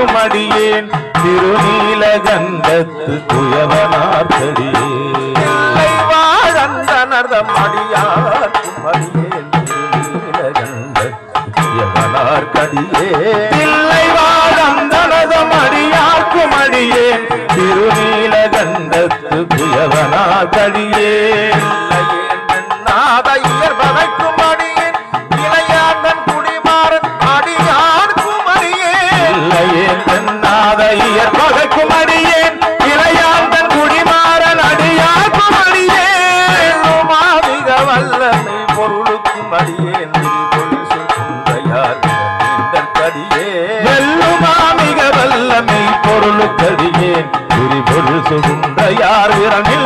அடியார்க்கும் அடியேன். திருநீலகண்டத்து குயவனார்க்கடியே வாழ்ந்தனர்தம் அடியார்க்கும் அடியேன். திருநீலகண்டத்து குயவனார்க்கடியே தில்லை வாழந்தனதம் அடியார்க்கும் அடியேன். திருநீலகண்டத்து குயவனார்க்கடியே நாதையர் பதைக்கும் அடியேன் வெல்லுமாமிக வல்லமை பொருளுக்கடியேன். குறிபொருள் பொருள் யார் விரமிழ்ந்த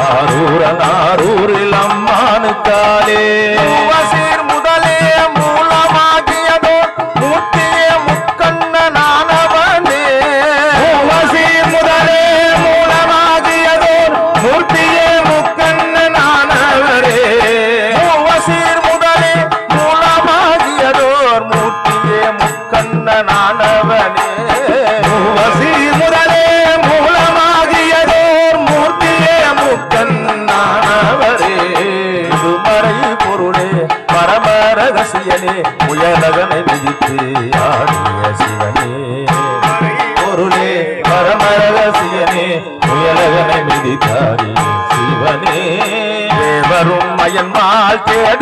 ஆரூரன் ஆரூரில் அம்மானுக்காலே வசீர் முதலே மூலமாகியதோ மூர்த்தியே முக்கண்ணனானவனே மூவசி முதலே மூலமாகியதோர் மூர்த்தியே முக்கண்ணனானவரே மூவசீர் முதலே மூலமாகியதோர் மூர்த்தியே முக்கண்ணனானவனே மூவசி ரகசியனே உயரவனை விதித்து ஆடிய சிவனே. பொருளே பரமரகசியனே உயரவனை மிதித்தாரி சிவனே. தேவரும் மயன்மால் தேடியும்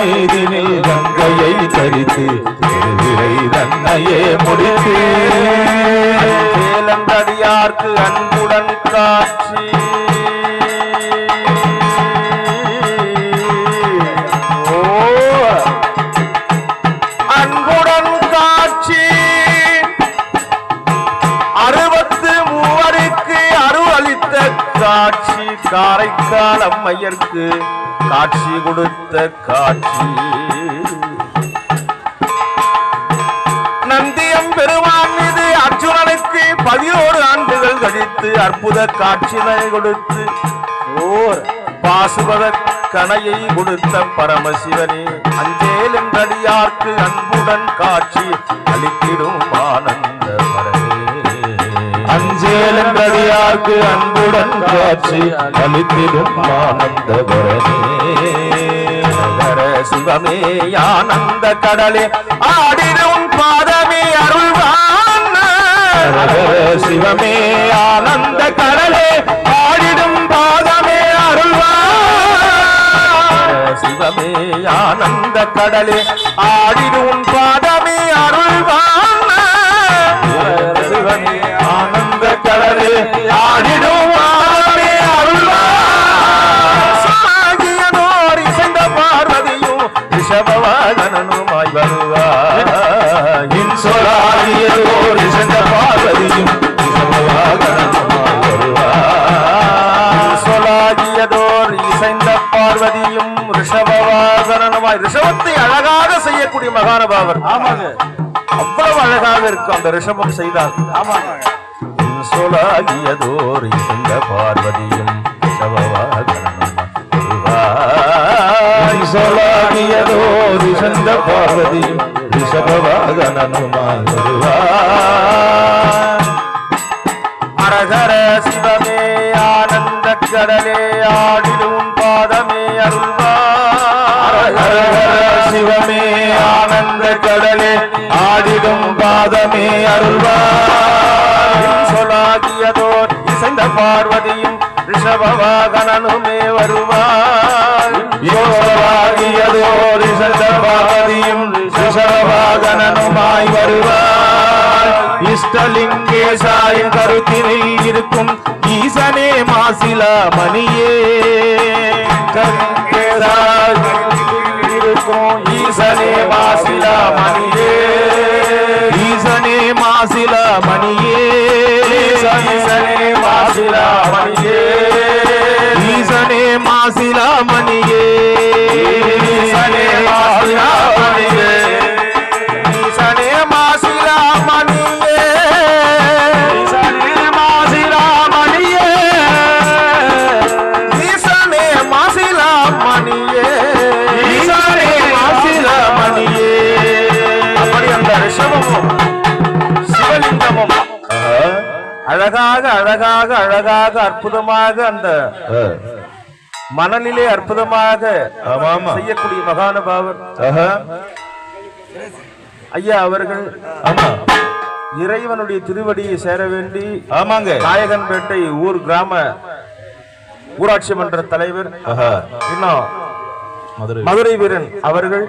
மீதினில் கங்கையை தரித்து திருவிரை தன்னையே முடித்து. சேலந்தடியார்க்கு அன்பு காரைக்கால் அம்மையர்க்கு காட்சி கொடுத்த காட்சி. நந்தியம் பெருமான் மீது அர்ஜுனனுக்கு பதினோரு ஆண்டுகள் கழித்து அற்புத காட்சினை கொடுத்து ஓர் பாசுபத கணையை கொடுத்த பரமசிவனே அஞ்சேல் என்றடியார்க்கு அன்புடன் காட்சி அளித்திடும் ஆனந்த அஞ்சேலங்கடியார்க்கு அன்புடன் காட்சி அளித்திடும் ஆனந்தபரணே சிவமே ஆனந்த கடலே ஆடிடும் பாதமே அருள்வான். சிவமே ஆனந்த கடலே ஆடிடும் பாதமே அருள்வான். சிவமே ஆனந்த கடலே ஆடிடும் செய்யக்கூடிய மகானுபாவர். ஆமாங்க. அவ்வளவு அழகாக இருக்கும் அந்த ரிஷபம் செய்தால். ஆமாங்க. சொலாகியதோர் இசைந்த பார்வதியும் சொலாகியதோர் இசைந்த பார்வதியும் அரகர சிவமே ஆனந்த கடலே ஆடிடும் பாதமே அருள்வார் ஹரஹர அருள்வார் சொலாகியதோர் இசைந்த பார்வதியும் ரிஷபவாகனனுமே வருவார் யோகவாகியதோர் இசந்த பாரதியும் ரிஷபவாகனனுமாய் வருவார் இஷ்டலிங்கேசாயின் கருத்தினை இருக்கும் ஈசனே மாசில மணியே கருங்கேசாய் இருக்கும் ஈசனே மாசில மணியே மாசில மணி அழகாக அழகாக அழகாக அற்புதமாக அந்த மணலிலே அற்புதமாக செய்யக்கூடிய மகானுபாவர். ஐயா அவர்கள் ஆமா. இறைவனுடைய திருவடியை சேர வேண்டி ஆமாங்க. நாயகன்பேட்டை ஊர் கிராம ஊராட்சி மன்ற தலைவர். இன்னும் மதுரை. வீரன் அவர்கள்